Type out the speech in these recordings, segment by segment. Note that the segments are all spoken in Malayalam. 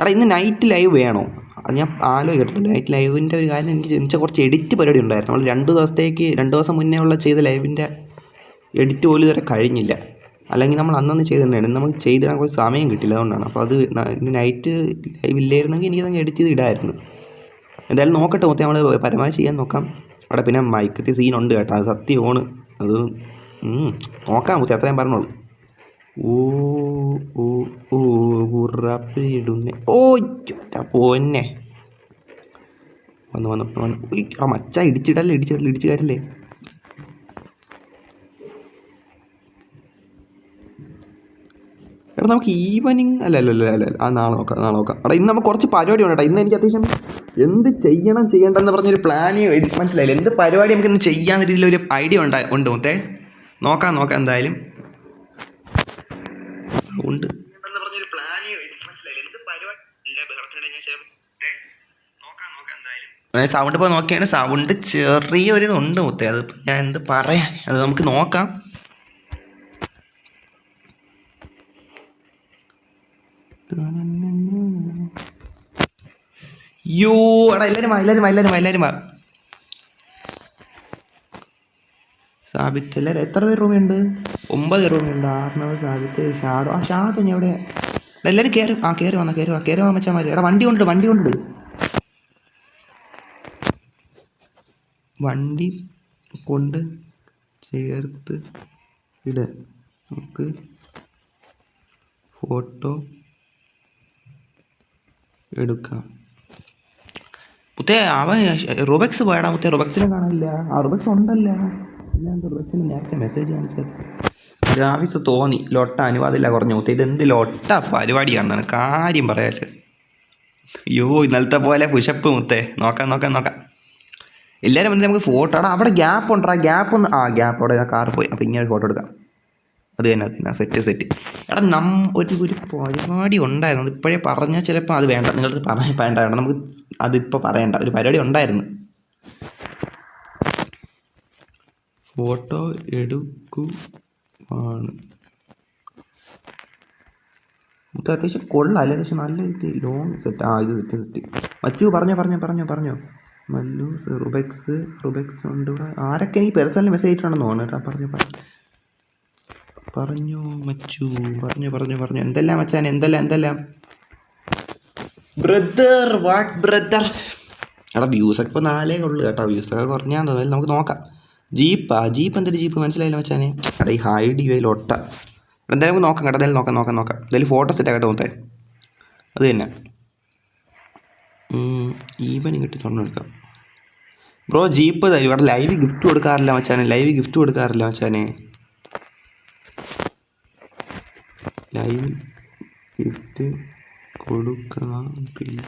എടാ ഇന്ന് നൈറ്റ് ലൈവ് വേണോ? അത് ഞാൻ ആലോചിക്കട്ടെ നൈറ്റ് ലൈവിന്റെ ഒരു കാര്യം എനിക്ക് ജനിച്ച കുറച്ച് എഡിറ്റ് പരിപാടി ഉണ്ടായിരുന്നു. നമ്മൾ രണ്ട് ദിവസത്തേക്ക് രണ്ട് ദിവസം മുന്നേ ഉള്ള ചെയ്ത ലൈവിന്റെ എഡിറ്റ് പോലും ഇതുവരെ കഴിഞ്ഞില്ല. അല്ലെങ്കിൽ നമ്മൾ അന്നന്ന് ചെയ്തിട്ടുണ്ടായിരുന്നു. നമുക്ക് ചെയ്തിടാൻ കുറച്ച് സമയം കിട്ടില്ല അതുകൊണ്ടാണ്. അപ്പോൾ അത് ഇന്ന് നൈറ്റ് ലൈവ് ഇല്ലായിരുന്നെങ്കിൽ എനിക്കതങ്ങ് എഡിറ്റ് ചെയ്ത് ഇടായിരുന്നു. എന്തായാലും നോക്കട്ടെ മൊത്തം നമ്മൾ പരമാവധി ചെയ്യാൻ നോക്കാം. അവിടെ പിന്നെ മയക്കത്തി സീനുണ്ട് കേട്ടോ. അത് സത്യമാണ് അത് നോക്കാം. മുത്തേ അത്രയും പറഞ്ഞോളൂ. ഓ ഓ ഓ ഉറപ്പിടുന്നേ. ഓ ചുറ്റാ പോന്നെ. വന്നു വന്നു വന്നു. ആ മച്ച ഇടിച്ചിടല്ലേ ഇടിച്ചിടല്ലേ ഇടിച്ചു കാര്യല്ലേ? എടാ നമുക്ക് ഈവനിങ് അല്ല അല്ല അല്ല അല്ല ആ നാളെ നോക്കാം നാളെ നോക്കാം. എടാ ഇന്ന് നമുക്ക് കുറച്ച് പരിപാടി ഉണ്ട് ഇന്ന് എനിക്ക് അത്യാവശ്യം എന്ത് ചെയ്യണം ചെയ്യേണ്ടെന്ന് പറഞ്ഞൊരു പ്ലാന് മനസ്സിലായില്ല. എന്ത് പരിപാടി നമുക്ക് ഇന്ന് ചെയ്യാന്ന രീതിയിലൊരു ഐഡിയ ഉണ്ടാ ഉണ്ട് മൊത്തേ. നോക്കാം നോക്കാം എന്തായാലും. സൗണ്ട് സൗണ്ട് ഇപ്പോൾ നോക്കിയാണ്. സൗണ്ട് ചെറിയൊരു ഇതുണ്ട് മുത്തേ. അത് ഞാൻ എന്ത് പറയാം? അത് നമുക്ക് നോക്കാം. എടാ സാബിത്ത് എത്ര പേര് റൂമുണ്ട് ഒമ്പത് റൂമുണ്ട് ആറിനവ് സാബിത്ത് ഷാഡോ. ആ ഷാഡോ ഞാൻ എടാ, എല്ലാവരും കയറും ആ കയറി വന്നാ കയറി വാ കയറി വാ മതി എടാ വണ്ടി കൊണ്ട് വണ്ടി കൊണ്ട് വണ്ടി കൊണ്ട് ചേർത്ത് ഇട. നമുക്ക് ഫോട്ടോ എടുക്കാം. പുത്തേ അവൻ റോബക്സ് പോയടാ മുത്തേ റുബക്സിനെ കാണില്ല ആ റുബക്സ് ഉണ്ടല്ല ഇല്ലാണ്ട് റുബക്സിന് നേരത്തെ മെസ്സേജ് കാണിച്ചത്. രാവിസ് തോന്നി. ലൊട്ട അനുവാദമില്ല കുറഞ്ഞു മുത്തേ ഇതെന്ത് ലൊട്ട പരിപാടിയാണെന്നാണ് കാര്യം പറയാൽ. അയ്യോ ഇന്നലത്തെ പോലെ പുഷപ്പ് മുത്തേ. നോക്കാം നോക്കാം നോക്കാം. എല്ലാവരും വന്നിട്ട് നമുക്ക് ഫോട്ടോ ആടാ അവിടെ ഗ്യാപ്പ് ഉണ്ടോ. ഗ്യാപ്പ് ഒന്ന് ആ ഗ്യാപ്പ് അവിടെ കാർ പോയി. അപ്പോൾ ഇങ്ങനെ ഫോട്ടോ എടുക്കാം. അത് തന്നെ അത് തന്നെ. Set set. എടാ നം ഒരു ഒരു പരിപാടി ഉണ്ടായിരുന്നു. ഇപ്പോഴേ പറഞ്ഞാൽ ചിലപ്പോൾ അത് വേണ്ട. നിങ്ങളത് പറയാൻ വേണ്ട. വേണ്ട നമുക്ക് അതിപ്പോൾ പറയണ്ട. ഒരു പരിപാടി ഉണ്ടായിരുന്നു. ഫോട്ടോ എടുക്കുവാണ് ഇത് അത്യാവശ്യം കൊള്ളാം. അല്ലേ? അത്യാവശ്യം നല്ല ഇത് ലോങ് സെറ്റ് ആ ഇത് സെറ്റ് സെറ്റ് മച്ചു പറഞ്ഞോ പറഞ്ഞോ പറഞ്ഞോ പറഞ്ഞോ. മല്ലു റുബെക്സ് റുബെക്സ് ഉണ്ട് ഇവിടെ. ആരൊക്കെ ഈ പേഴ്സണൽ മെസ്സേജ് ഇട്ടിട്ടുണ്ടെന്ന് തോന്നുന്നു കേട്ടോ. പറഞ്ഞു പറഞ്ഞു. പറഞ്ഞു മച്ചു. പറഞ്ഞു പറഞ്ഞു പറഞ്ഞു. എന്തെല്ലാം മച്ചാൻ എന്തെല്ലാം എന്തെല്ലാം? ബ്രദർ വാട്ട് ബ്രദർ എടാ വ്യൂസൊക്കെ ഇപ്പോൾ നാലേ ഉള്ളു കേട്ടോ. വ്യൂസൊക്കെ കുറഞ്ഞാന്ന് തോന്നുന്നു. നമുക്ക് നോക്കാം. ജീപ്പാ? ജീപ്പ് എന്തൊരു ജീപ്പ്? മനസ്സിലായില്ല മച്ചാനെ. എടാ ഈ ഹൈഡ് വൈ ഒട്ട. എന്തായാലും നമുക്ക് നോക്കാം കേട്ടോ. എന്തായാലും നോക്കാം നോക്കാം നോക്കാം. എന്തായാലും ഫോട്ടോ സെറ്റ് ആകട്ടെ മൊത്തം. അത് തന്നെ. ഈവനിങ് കിട്ടി തുറന്നെടുക്കാം. ബ്രോ ജീപ്പ് തരും. ഇവിടെ ലൈവ് ഗിഫ്റ്റ് കൊടുക്കാറില്ല മച്ചാനെ. ലൈവ് ഗിഫ്റ്റ് കൊടുക്കാറില്ല മച്ചാനെ. ലൈവ് ഗിഫ്റ്റ് കൊടുക്കാറില്ല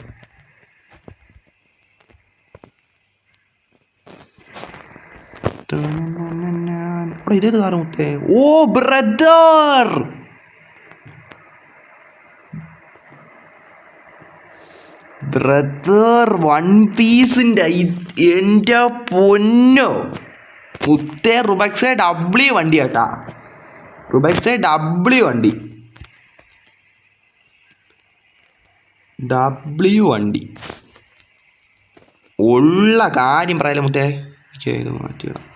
അവിടെ ഇതേത് കാറ് മുത്തേ. ഓ ബ്രദർ! ബ്രദർ വൺ പീസിന്റെ എന്റെ പൊന്നോ. മുത്തേ റുബക്സെ ഡബ്ല്യു വണ്ടി കേട്ടാ റുബക്സെ ഡബ്ല്യു വണ്ടി. ഡബ്ല്യു വണ്ടി. ഉള്ള കാര്യം പറയാലോ മുത്തേ. ചെയ്ത് മാറ്റിയിടാം.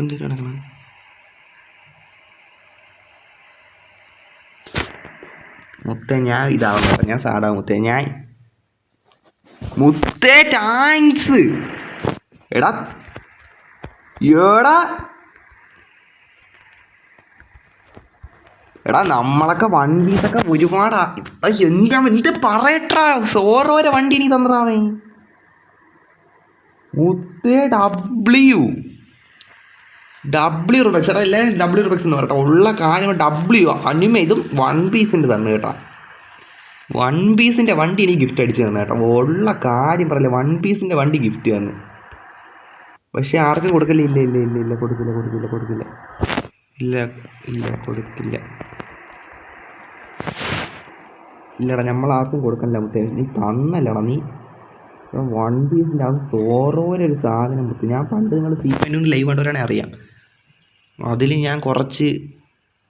എന്തിനാ കിടക്കണം? മുത്തേ ഞാൻ ഇതാവും ഞാൻ സാടാ മുത്തേ ഞാൻ മുത്തേ താങ്ക്സ് എടാ. എടാ. എടാ നമ്മളൊക്കെ വണ്ടീസൊക്കെ ഒരുപാടാ. എന്താ എന്ത് പറയട്ടാ സോറോരെ വണ്ടി നീ തന്നറാവേ മുത്തേ ഡബ്ല്യു ഡബ്ല്യു റുബക്സ് ചേട്ടാ എല്ലാവരും ഡബ്ല്യു റുബക്സ് എന്ന് പറയട്ടെ. ഉള്ള കാര്യം ഡബ്ല്യു അനിമ ഇതും വൺ പീസിന്റെ തന്നെ കേട്ടോ. വൺ പീസിന്റെ വണ്ടി എനിക്ക് ഗിഫ്റ്റ് അടിച്ച് തന്നെ കേട്ടോ. ഉള്ള കാര്യം പറയില്ല വൺ പീസിന്റെ വണ്ടി ഗിഫ്റ്റ് തന്നു. പക്ഷേ ആർക്കും കൊടുക്കില്ല ഇല്ല ഇല്ല ഇല്ല ഇല്ല കൊടുക്കില്ല കൊടുക്കില്ല കൊടുക്കില്ല. ഇല്ല ഇല്ല കൊടുക്കില്ല. ഇല്ലടാ നമ്മൾ ആർക്കും കൊടുക്കണില്ല മുത്തേ. നീ തന്നല്ലടാ നീ. വൺ പീസിന്റെ അത് സോറോരെ ഒരു സാധനം മുത്ത്. ഞാൻ പണ്ട് നിങ്ങൾ സീപ്പനും ലൈവ് കണ്ടവരാണെങ്കിൽ അറിയാം. അതിൽ ഞാൻ കുറച്ച്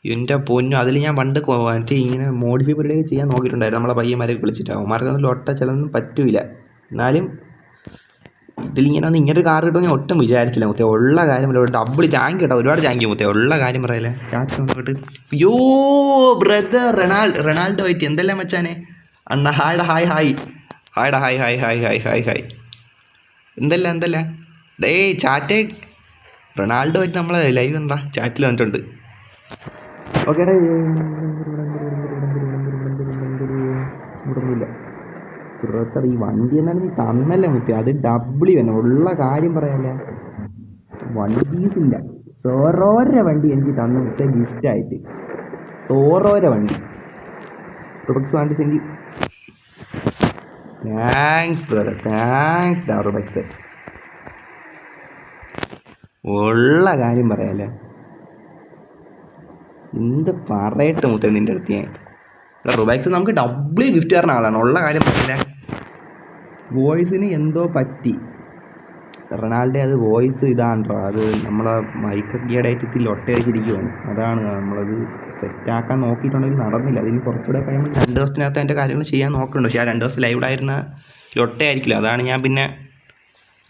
എന്റെ പൊന്നു അതിൽ ഞാൻ പണ്ട് മറ്റേ ഇങ്ങനെ മോഡിഫൈ പരിപാടിയൊക്കെ ചെയ്യാൻ നോക്കിയിട്ടുണ്ടായിരുന്നു. നമ്മളെ പയ്യന്മാരൊക്കെ വിളിച്ചിട്ട്. അതിൽ ലൊട്ട ചിലതൊന്നും പറ്റൂല. എന്നാലും ഇതിലിങ്ങനെ ഒന്ന് ഇങ്ങനെ ഒരു കാർ കിട്ടുമെന്ന് ഞാൻ ഒട്ടും വിചാരിച്ചില്ല മുത്തേ. ഉള്ള കാര്യം ഒരു ഡബിൾ ടാങ്ക് കേട്ടോ ഒരുപാട് ടാങ്ക് മുത്തേ. ഉള്ള കാര്യം പറയല്ലേ. ചാറ്റ് നോക്കിട്ട് യോ ബ്രദർ റൊണാൾഡ് റൊണാൾഡോ ആയിട്ട് എന്തെല്ലാം മച്ചാനെ? അണ്ണ ഹായ്ഡ hi hi ഹായ്ഡ hi hi hi hi hi hi എന്തല്ല എന്തല്ല? ഡേ ചാറ്റ് റൊണാൾഡോ ആയിട്ട് നമ്മളെ ലൈവ് എന്താ? ചാറ്റിൽ വന്നിട്ടുണ്ട്. ഓക്കെ ബ്രദർ ഈ വണ്ടി എന്നാലും നീ തന്നല്ലേ മുത്തി അത് ഡബ്ലി തന്നെ. ഉള്ള കാര്യം പറയാല്ലേ? വണ്ടി ഇല്ല. സോറോര വണ്ടി എനിക്ക് തന്ന മുത്ത ഗിഫ്റ്റായിട്ട് സോറോര വണ്ടി. റുബക്സ് വണ്ടി സെഞ്ചി താങ്ക്സ് ബ്രദർ താങ്ക്സ് ഡാ റുബക്സ്. ഉള്ള കാര്യം പറയാല്ലേ എന്ത് പറയട്ടെ മുത്ത നിന്റെ അടുത്ത് ഞാൻ. റുബാക്സ് നമുക്ക് ഡബിൾ ഗിഫ്റ്റ് തരുന്ന ആളാണ്. ഉള്ള കാര്യം പറയില്ല. വോയിസിന് എന്തോ പറ്റി. റൊണാൾഡോ അത് വോയിസ് ഇതാണല്ലോ. അത് നമ്മളെ മൈക്കൊക്കെ ഒട്ടയടിച്ചിരിക്കുവാണ് അതാണ് നമ്മളത് സെറ്റാക്കാൻ നോക്കിയിട്ടുണ്ടെങ്കിൽ നടന്നില്ല. അതിന് കുറച്ചുകൂടെ കഴിയുമ്പോൾ രണ്ട് ദിവസത്തിനകത്ത് എന്റെ കാര്യങ്ങൾ ചെയ്യാൻ നോക്കുന്നുണ്ട്. പക്ഷേ ആ രണ്ട് ദിവസം ലൈവിലായിരുന്ന ലൊട്ടയായിരിക്കില്ല. അതാണ് ഞാൻ പിന്നെ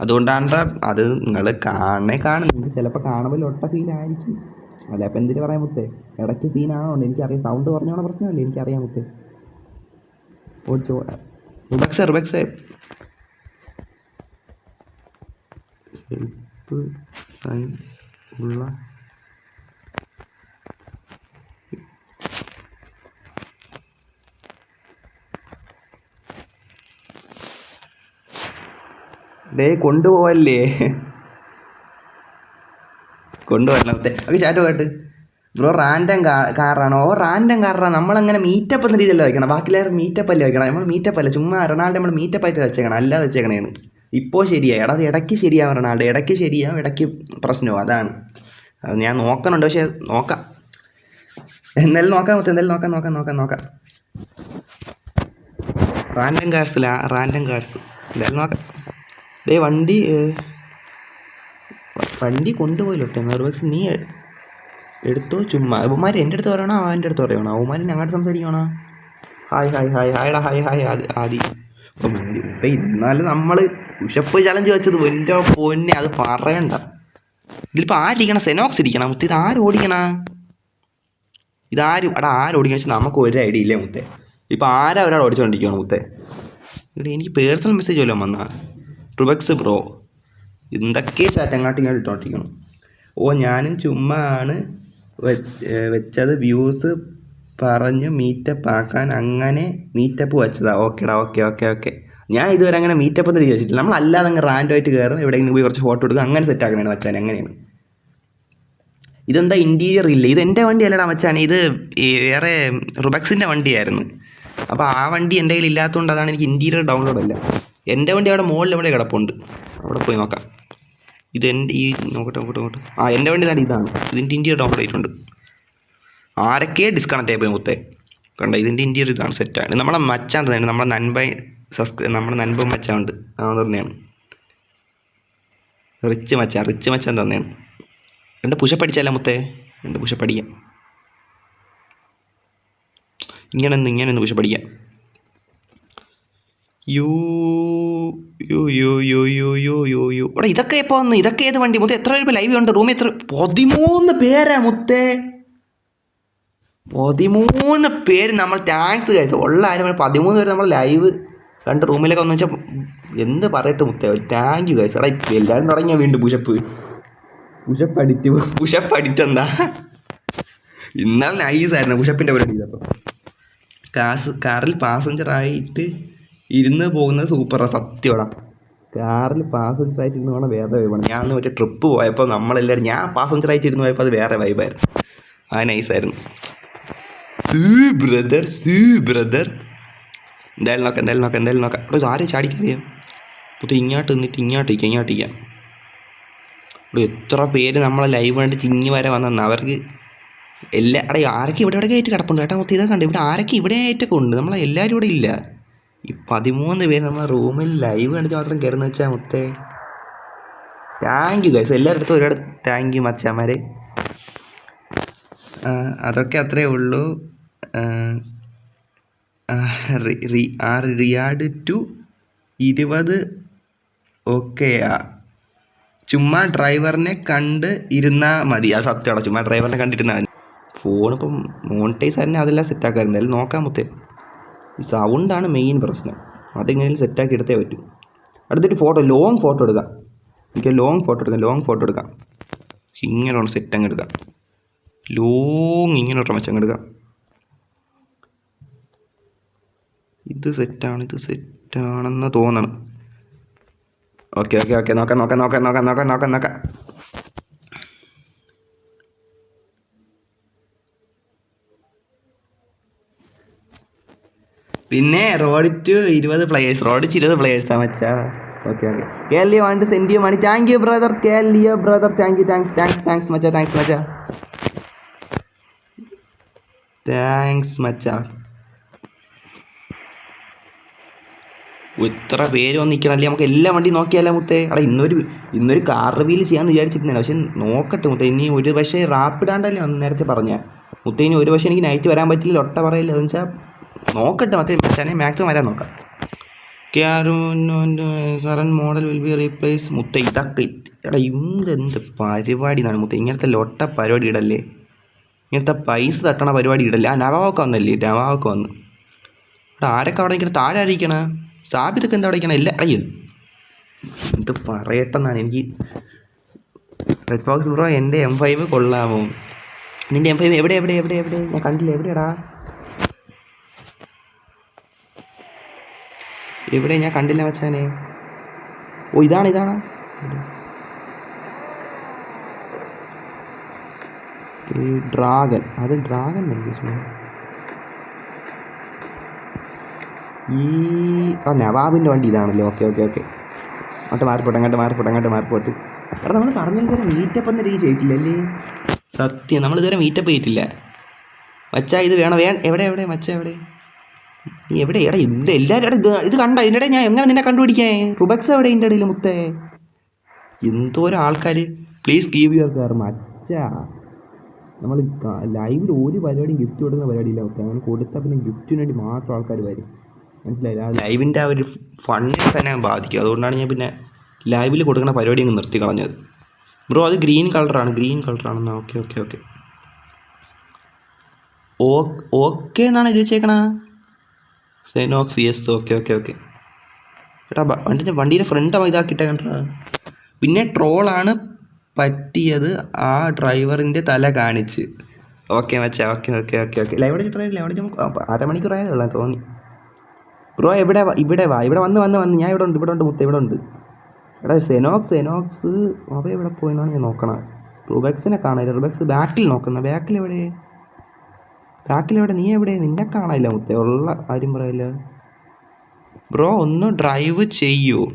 അതുകൊണ്ടാണ് അത് നിങ്ങൾ കാണണേ കാണുന്നത് ചിലപ്പോൾ കാണുമ്പോൾ ഒട്ട ഫീലായിരിക്കും അല്ല അപ്പം എന്തിനു പറയാൻ മുത്തേ? ഇടയ്ക്ക് സീനാണോണ്ട് എനിക്കറിയാം. സൗണ്ട് കുറഞ്ഞോണ പ്രശ്നമല്ലേ? എനിക്കറിയാം മുത്തേ. ഓടിച്ചോ. റുബക്സേ ഉള്ള ഡേ കൊണ്ടുപോവല്ലേ? കൊണ്ടുവരണത്തെ ഒക്കെ ചാറ്റ് പോയിട്ട്. ബ്രോ റാൻഡം കാറാണോ? ഓ റാൻഡം കാറാണ് നമ്മളങ്ങനെ മീറ്റപ്പ് എന്ന രീതിയിലല്ല വയ്ക്കണം ബാക്കിയുള്ളവർ മീറ്റപ്പ് അല്ലേ വയ്ക്കണം നമ്മൾ മീറ്റപ്പ് അല്ല? ചുമ്മാ റൊണാൾഡോ നമ്മൾ മീറ്റപ്പ് ആയിട്ട് വെച്ചേക്കണം. അല്ലാതെ വെച്ചേക്കണേന്ന്. ഇപ്പോൾ ശരിയായി. എടാ അത് ഇടയ്ക്ക് ശരിയാവും റൊണാൾഡോ. ഇടയ്ക്ക് ശരിയാവും ഇടയ്ക്ക് പ്രശ്നവും അതാണ്. അത് ഞാൻ നോക്കണുണ്ട്. പക്ഷേ നോക്കാം. എന്തായാലും നോക്കാം മൊത്തം. എന്തായാലും നോക്കാം നോക്കാം നോക്കാം നോക്കാം. റാൻഡം കാർസിലാ റാൻഡം കാർസ് എന്തായാലും നോക്കാം. ഡേ വണ്ടി വണ്ടി കൊണ്ടുപോയില്ലോട്ടെ മെർബക്സ് നീ എടുത്തോ ചുമ്മാ. അവന്മാർ എന്റെ അടുത്ത് പറയണോ? അവന്റെ അടുത്ത് പറയണോ? അവന്മാർ ഞങ്ങളുടെ സംസാരിക്കണോ ഹായ് ഹായ് ഹായ് ഹായടാ ഹായ് ഹായ് ആദി ഇപ്പം ഇന്നാലും നമ്മൾ ഉഷപ്പ് ചലഞ്ച് വെച്ചത് എന്റെ പൊന്നെ അത് പറയണ്ട. ഇതിലിപ്പോൾ ആരിക്കണം സെനോക്സ് ഇരിക്കണം മുത്ത്. ഇത് ആര് ഓടിക്കണ? ഇതാരും എടാ ആര് ഓടിക്കണം വെച്ചാൽ നമുക്ക് ഒരു ഐഡിയ ഇല്ലേ മുത്തേ? ഇപ്പം ആരാ ഒരാൾ ഓടിച്ചുകൊണ്ടിരിക്കുകയാണ് മുത്തേ? ഇവിടെ എനിക്ക് പേഴ്സണൽ മെസ്സേജ് വല്ലതും വന്നാ. റുബക്സ് ബ്രോ എന്തൊക്കെ ചാറ്റങ്ങാട്ട് ഇങ്ങോട്ട് ഇട്ടോണ്ടിരിക്കണം ഓ ഞാനും ചുമ്മാ ആണ് വെച്ചത് വ്യൂസ് പറഞ്ഞ് മീറ്റപ്പ് ആക്കാൻ അങ്ങനെ മീറ്റപ്പ് വെച്ചതാ. ഓക്കേടാ ഓക്കെ ഓക്കെ ഓക്കെ. ഞാൻ ഇതുവരെ അങ്ങനെ മീറ്റപ്പ് എന്ന് വിചാരിച്ചിട്ടില്ല. നമ്മൾ അല്ലാതെ അങ്ങ് റാൻഡമായിട്ട് കയറും എവിടെയെങ്കിലും പോയി കുറച്ച് ഫോട്ടോ എടുക്കുക അങ്ങനെ സെറ്റ് ആക്കണേ മച്ചാൻ അങ്ങനെയാണ്. ഇതെന്താ ഇന്റീരിയർ ഇല്ല? ഇത് എന്റെ വണ്ടി അല്ലടാ മച്ചാൻ ഇത് വേറെ റുബക്സിന്റെ വണ്ടിയായിരുന്നു. അപ്പോൾ ആ വണ്ടി എന്റെ കയ്യിൽ ഇല്ലാത്തതുകൊണ്ട് അതാണ് എനിക്ക് ഇന്റീരിയർ ഡൗൺലോഡ് അല്ല. എന്റെ വണ്ടി അവിടെ മുകളിൽ എവിടെ കിടപ്പുണ്ട്? അവിടെ പോയി നോക്കാം. ഇത് എന്റെ ഈ നോക്കട്ടെ നോക്കട്ടെ നോക്കട്ടെ ആ എന്റെ വണ്ടി തന്നെ ഇതാണ്. ഇതിന്റെ ഇന്റീരിയർ ഡൗൺലോഡ് ആയിട്ടുണ്ട് ആരൊക്കെ ഡിസ്കണക്ട് ആയി പോയി മുത്തേ. കണ്ട ഇതിന്റെ ഇന്റീരിയർ ഇതാണ് സെറ്റാണ് നമ്മളെ മച്ചാൻ തന്നെയാണ്. നമ്മളെ നൻപ സസ് നമ്മുടെ നൻപ മച്ചാണ്ട് അവൻ തന്നെയാണ്. റിച്ച് മച്ചാൻ റിച്ച് മച്ചാൻ തന്നെയാണ്. രണ്ട് പുഷപ്പ് അടിച്ചല്ല മുത്തേ? രണ്ട് പുഷപ്പ് അടിക്കാം ഇങ്ങനെ ഇങ്ങനെ ഒന്ന് പുഷപ്പ് അടിക്കാം യോ യോ യോ യോ യോ യോ യോ യോ. എടാ ഇതൊക്കെ എപ്പോൾ വന്ന്? ഇതൊക്കെ ഏത് വണ്ടി? മുത്തേ എത്ര പേര് ലൈവ് ഉണ്ട്? റൂമിൽ എത്ര? പതിമൂന്ന് പേരാ മുത്തേ. പതിമൂന്ന് പേര് നമ്മൾ താങ്ക്സ് കഴിച്ചു ഉള്ള ആരും പതിമൂന്ന് പേര് നമ്മൾ ലൈവ് രണ്ട് റൂമിലൊക്കെ വന്നു വെച്ചാൽ എന്ത് പറയട്ടെ മുത്തേ? താങ്ക് യു കഴിച്ചു എടാ ഇപ്പം എല്ലാവരും തുടങ്ങിയ വീണ്ടും പുഷപ്പ് പുഷപ്പ് അടിറ്റ് പുഷപ്പ് അടിറ്റ് എന്താ? ഇന്നലെ നൈസായിരുന്നു പുഷപ്പിന്റെ പരിപാടി ചെയ്തപ്പോൾ കാസ് കാറിൽ പാസഞ്ചർ ആയിട്ട് ഇരുന്ന് പോകുന്നത് സൂപ്പറാണ് സത്യമാണ് കാറിൽ പാസഞ്ചർ ആയിട്ട് ഇരുന്ന് പോകണം വേറെ വൈബാണ് ഞാൻ മറ്റേ ട്രിപ്പ് പോയപ്പോൾ നമ്മളെല്ലാവരും ഞാൻ പാസഞ്ചർ ആയിട്ട് ഇരുന്ന് പോയപ്പോൾ അത് വേറെ വൈബായിരുന്നു ആ നൈസായിരുന്നു സൂ ബ്രദർ സൂ ബ്രദർ എന്തായാലും നോക്കാം എന്തായാലും നോക്കാം എന്തായാലും നോക്കാം. ഇവിടെ ആരെ ചാടിക്കറിയാം? പുതിയ ഇങ്ങോട്ട് നിന്നിട്ട് ഇങ്ങോട്ട് ഇരിക്കുക ഇങ്ങോട്ട് ഇരിക്കാം. ഇവിടെ എത്ര പേര് നമ്മളെ ലൈവ് കണ്ടിട്ട് ഇങ്ങ് വരെ വന്നെന്ന്. അവർക്ക് എല്ലാ അടേ ആരൊക്കെ ഇവിടെ ഇവിടെ ആയിട്ട് കിടപ്പുണ്ട്. കേട്ടോ മൊത്തം ഇതൊക്കെ ഉണ്ട് ഇവിടെ ആരൊക്കെ ഇവിടെ ആയിട്ടൊക്കെ ഉണ്ട്? നമ്മളെ എല്ലാവരും ഇവിടെ ഇല്ല. ഈ പതിമൂന്ന് പേര് നമ്മളെ റൂമിൽ ലൈവ് കണ്ടിട്ട് മാത്രം കയറുന്ന വെച്ചാൽ മുത്തേ. താങ്ക് യു ഗൈസ് എല്ലാവരുടെ അടുത്തും ഒരുപാട് താങ്ക് യു മച്ചാമാരെ അതൊക്കെ അത്രേ ഉള്ളൂ. ആ, ആ, ആ റിയാഡ് ടു ഇരുപത് ഓക്കെയാ ചുമ്മാ ഡ്രൈവറിനെ കണ്ട് ഇരുന്നാൽ മതി. അത് സത്യമാണ് ചുമ്മാ ഡ്രൈവറിനെ കണ്ടിരുന്നാൽ മതി. ഫോണിപ്പം മോണിറ്റൈസ് തന്നെ അതെല്ലാം സെറ്റാക്കാറുണ്ട് അതിൽ നോക്കാൻ മുത്തേ. സൗണ്ടാണ് മെയിൻ പ്രശ്നം. അതെങ്ങനെയും സെറ്റാക്കി എടുത്തേ പറ്റൂ. അടുത്തൊരു ഫോട്ടോ ലോങ് ഫോട്ടോ എടുക്കാം. എനിക്ക് ലോങ് ഫോട്ടോ എടുക്കാം ലോങ് ഫോട്ടോ എടുക്കാം. ഇങ്ങനെ ഉള്ള സെറ്റ് അങ്ങ് എടുക്കാം. ലോങ് ഇങ്ങനെ ഒരു മച്ചങ്ങ് എടുക്കാം. ഇത് സെറ്റാണ് ഇത് സെറ്റാണെന്ന് തോന്നണം. ഓക്കെ ഓക്കെ ഓക്കെ നോക്കാം നോക്കാം നോക്കാം നോക്കാം നോക്കാം നോക്കാം നോക്കാം. പിന്നെ റോഡ് ടു ഇരുപത് പ്ലേയേഴ്സ് റോഡ് ടു ഇരുപത് പ്ലേയേഴ്സാ മച്ചാ. Okay okay Keraleeya want send you money thank you brother Keraleeya brother thank you thanks thanks thanks മച്ചാ താങ്ക്സ് മച്ചാ. താങ്ക്സ് മച്ചാ. ഇത്ര പേര് വന്ന് നിൽക്കണല്ലേ നമുക്ക് എല്ലാ വണ്ടി നോക്കിയാലോ മുത്തേ? അവിടെ ഇന്നൊരു ഇന്നൊരു കാർ റിവീൽ ചെയ്യാമെന്ന് വിചാരിച്ചിരുന്നില്ല. പക്ഷെ നോക്കട്ടെ മുത്തേ. ഇനി ഒരു പക്ഷേ റാപ്പിഡാണ്ടല്ലേ ഒന്ന് നേരത്തെ പറഞ്ഞ. മുത്തേ ഇനി ഒരു പക്ഷേ എനിക്ക് നൈറ്റ് വരാൻ പറ്റില്ല ഒട്ട പറയില്ല എന്ന് വെച്ചാൽ നോക്കട്ടെ മറ്റേ മച്ചാനെ മാക്സിമം വരാൻ നോക്കാം. Current model will be replace മുത്ത ഇതൊക്കെ എടാ ഇതെന്ത് പരിപാടി എന്നാണ് മുത്ത. ഇങ്ങനത്തെ ലൊട്ട പരിപാടി ഇടല്ലേ ഇങ്ങനത്തെ പൈസ തട്ടണ പരിപാടി ഇടല്ലേ ആ നവാവൊക്കെ വന്നല്ലേ? നവാവൊക്കെ വന്ന്. എടാ ആരൊക്കെ അവിടെ ഇങ്ങനെ താഴെ ആയിരിക്കണ സാബിതൊക്കെ എന്താ അവിടെ ഇല്ല അയ്യോ. എന്ത് പറയട്ടെന്നാണ് എനിക്ക് റെഡ് ബോക്സ് ബ്രോ എന്റെ എം ഫൈവ് കൊള്ളാമോ? നിന്റെ എം ഫൈവ് എവിടെ എവിടെ എവിടെ എവിടെ? ഞാൻ കണ്ടില്ല? എവിടെയാടാ? എവിടെ ഞാൻ കണ്ടില്ല മച്ചാനെ. ഓ ഇതാണ് ഇതാണ്. ഡ്രാഗൻ അത് ഡ്രാഗൻ? ഈ ആ നവാബിന്റെ വണ്ടി ഇതാണല്ലോ. Okay okay okay. അങ്ങോട്ട് മാറിപ്പോട്ടെ അങ്ങോട്ട് മാറിപ്പോട്ടെ അങ്ങോട്ട് മാറിപ്പോട്ട്. എടാ നമ്മൾ പറഞ്ഞ ഇതുവരെ മീറ്റപ്പ് എന്ന രീതി ചെയ്തില്ലല്ലേ സത്യം നമ്മൾ ഇതുവരെ മീറ്റപ്പ് ചെയ്തിട്ടില്ല. മച്ചാ ഇത് വേണം? വേ എവിടെ എവിടെ? മച്ചാ എവിടെ? നീ എവിടെ എടാ ഇത്? എല്ലാവരും ഇത് ഇത് കണ്ട? ഇതിന്റെ ഞാൻ എങ്ങനെ നിന്നെ കണ്ടുപിടിക്കാൻ റുബക്സ് എവിടെ ഇതിന്റെ ഇടയിൽ മുത്തേ? എന്തോരം ആൾക്കാർ പ്ലീസ് ഗീവ് യുവർ കാർ മച്ചാ. നമ്മൾ ലൈവിൽ ഒരു പരിപാടിയും ഗിഫ്റ്റ് കൊടുക്കുന്ന പരിപാടിയില്ല മുത്തേ. അങ്ങനെ കൊടുത്താൽ പിന്നെ ഗിഫ്റ്റിന് വേണ്ടി മാത്രം ആൾക്കാർ വരും. മനസ്സിലായില്ല? ആ ലൈവിന്റെ ആ ഒരു ഫണ്ടിനെ തന്നെ ബാധിക്കും. അതുകൊണ്ടാണ് ഞാൻ പിന്നെ ലൈവിൽ കൊടുക്കുന്ന പരിപാടി അങ്ങ് നിർത്തി കളഞ്ഞത്. ബ്രോ അത് ഗ്രീൻ കളറാണ് ഗ്രീൻ കളറാണെന്നാ ഓക്കെ ഓക്കെ ഓക്കെ ഓക്കെ എന്നാണ് ഇത് വെച്ചേക്കണ. സെനോക്സ് യെസ് ഓക്കെ ഓക്കെ ഓക്കെ എടാ വണ്ടിന്റെ വണ്ടീന്റെ ഫ്രണ്ട് ഇതാക്കിയിട്ടേ കണ്ടാ? പിന്നെ ട്രോളാണ് പറ്റിയത് ആ ഡ്രൈവറിന്റെ തല കാണിച്ച്. ഓക്കെ മച്ചാ ഓക്കെ ഓക്കെ ഓക്കെ ഓക്കെ ലൈവിടെ ചിത്രം ലൈവിടെ നമുക്ക് അരമണിക്കൂറായതേ ഉള്ളൂ തോന്നി. ബ്രോ എവിടെ ഇവിടെ വാ ഇവിടെ വന്ന് വന്ന് വന്ന്. ഞാൻ ഇവിടെ ഉണ്ട് ഇവിടെ ഉണ്ട് മുത്ത ഇവിടെ ഉണ്ട്. എടാ സെനോക്സ് സെനോക്സ് അവ എവിടെ പോയെന്നാണ് ഞാൻ നോക്കണം. റുബക്സിനെ കാണാനില്ല റുബക്സ് ബാക്കിൽ നോക്കുന്ന ബാക്കിൽ എവിടെ? ബാക്കിൽ എവിടെ നീ എവിടെ? നിന്നെ കാണാനില്ല മുത്തേ. ഉള്ള ആരും പറയല്ല? ബ്രോ ഒന്ന് ഡ്രൈവ് ചെയ്യൂ.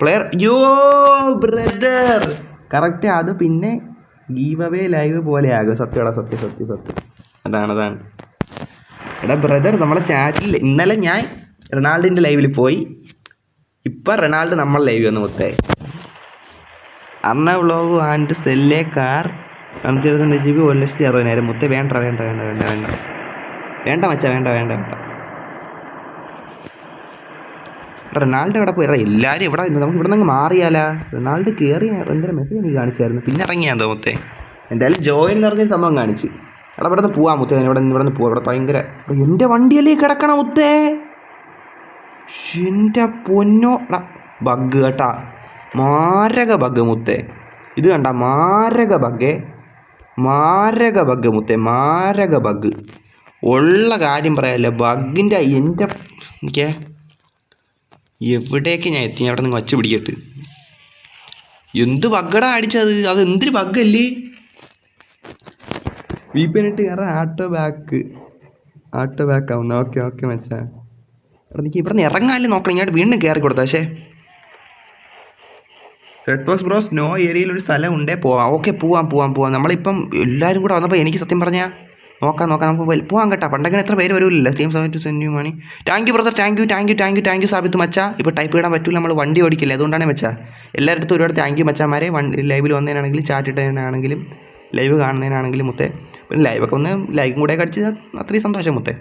പ്ലെയർ യോ ബ്രദർ കറക്റ്റ് അത് പിന്നെ ഗീവ് അവേ ലൈവ് ആകും സത്യമാടാ സത്യം സത്യം സത്യം. അതാണ് അതാണ്. എടാ ബ്രദർ നമ്മളെ ചാറ്റിൽ ഇന്നലെ ഞാൻ റൊണാൾഡിന്റെ ലൈവിൽ പോയി. ഇപ്പം റൊണാൾഡ് നമ്മൾ ലൈവ് വന്ന് മുത്തേ. അർണ വ്ളോഗ് ആൻഡ് സെല്ലേ കാർ അഞ്ച് ഇരുപത്തിരണ്ട് ജി ബി ഒരു ലക്ഷത്തി അറുപതിനായിരം. മുത്തേ വേണ്ട വേണ്ട വേണ്ട വേണ്ട വേണ്ട. വേണ്ട മച്ച വേണ്ട വേണ്ട വേണ്ട. റൊണാൾഡോ ഇവിടെ പോയി? എല്ലാവരും ഇവിടെ നമുക്ക് ഇവിടെ നിന്ന് മാറിയാലാ. റൊണാൾഡ് കയറി എന്തൊരു മെസ്സേജ് എനിക്ക് കാണിച്ചായിരുന്നു. പിന്നെ ഇറങ്ങിയാന്തോ മുത്തേ? എന്തായാലും ജോയിൻ എന്ന് പറഞ്ഞൊരു സംഭവം കാണിച്ച്. എടാ ഇവിടെ നിന്ന് പോവാ മുത്തേ. ഇവിടെ നിന്ന് ഇവിടെ നിന്ന് പോവാം. ഇവിടെ ഭയങ്കര എന്റെ വണ്ടിയല്ലേ കിടക്കണ മുത്തേ? എന്റെ പൊന്നോ എടാ ബഗ് കേട്ടാ. മാരക ബഗ് മുത്തേ. ഇത് കണ്ട മാരക ബഗ്ഗേ മാരക ബഗ് മുത്തെ മാരക ബഗ് ഉള്ള കാര്യം പറയാല്ല ബഗിന്റെ എന്റെ എനിക്കേ എവിടേക്ക് ഞാൻ എത്തി? അവിടെ നിന്ന് വച്ച് പിടിക്കട്ട് എന്ത് ബഗ്ഗടാ അടിച്ചത്? അത് എന്തൊരു ബഗ്ഗല്ലേ? വി പി എന്നിട്ട് കയറാൻ ആട്ടോ ബാക്ക് ആട്ടോ ബാക്ക് ആവുന്നു. ഓക്കെ ഓക്കെ മച്ചാ. എനിക്ക് ഇവിടെ നിന്ന് ഇറങ്ങാല്ലേ നോക്കണം. ഇങ്ങോട്ട് വീണ്ടും കയറി കൊടുത്താ പക്ഷേ. റെഡ് ബോക്സ് ബ്രോ സ്നോ ഏരിയയിൽ ഒരു സ്ഥലം ഉണ്ടേ പോവാം. ഓക്കെ പോവാം പോവാം പോവാം. നമ്മളിപ്പം എല്ലാവരും കൂടെ വന്നപ്പോൾ എനിക്ക് സത്യം പറഞ്ഞാൽ നോക്കാം നോക്കാം നമുക്ക് പോവാം കേട്ടോ. പണ്ടങ്ങനെ എത്ര പേര് വരില്ല seam seven two sent money thank you brother thank you thank you thank you thank you Sabith മച്ചാ. ഇപ്പോൾ ടൈപ്പ് ഇടാൻ പറ്റില്ല നമ്മൾ വണ്ടി ഓടിക്കില്ല? അതുകൊണ്ടാണ് മച്ചാ. എല്ലാവരുടെ ഒരുപാട് താങ്ക് യു മച്ചാമാരെ വണ്ടി ലൈവിൽ വന്നതിനാണെങ്കിലും ചാറ്റ് ഇട്ടതിനാണെങ്കിലും ലൈവ് കാണുന്നതിനാണെങ്കിലും മുത്തേ. പിന്നെ ലൈവൊക്കെ ഒന്ന് ലൈക്കും കൂടെ കടിച്ചാൽ അത്രയും സന്തോഷം മുത്തേ.